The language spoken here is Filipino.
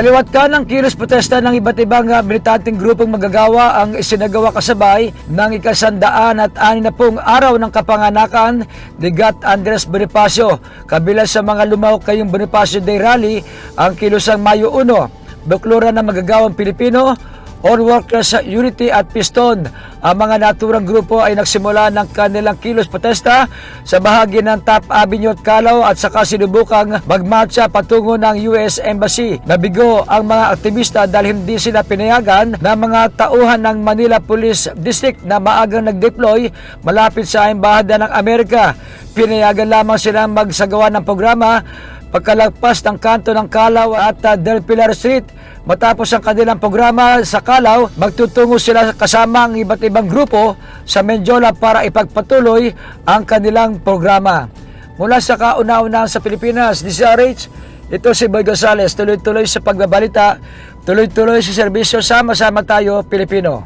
Kaliwat ka ng kilos protesta ng iba't ibang uh, militanteng grupong magagawa ang isinagawa kasabay ng ikasandaan at anin na pong araw ng kapanganakan ni Gat Andres Bonifacio. Kabila sa mga lumahok kayong Bonifacio Day Rally ang kilosang Mayo 1. Buklura ng magagawang Pilipino All Workers Unity at Piston. Ang mga naturang grupo ay nagsimula ng kanilang kilos protesta sa bahagi ng Top Avenue at Calaw at saka sinubukang magmarcha patungo ng US Embassy. Nabigo ang mga aktivista dahil hindi sila pinayagan ng mga tauhan ng Manila Police District na maagang nag-deploy malapit sa Embahada ng Amerika. Pinayagan lamang sila magsagawa ng programa pagkalagpas ng kanto ng Calaw at uh, Del Pilar Street. Matapos ang kanilang programa sa Calaw, magtutungo sila kasama ang iba't ibang grupo sa Menjola para ipagpatuloy ang kanilang programa. Mula sa kauna-unahan sa Pilipinas, DCRH, ito si Boy Gonzales, tuloy-tuloy sa pagbabalita, tuloy-tuloy sa serbisyo, sama-sama tayo, Pilipino.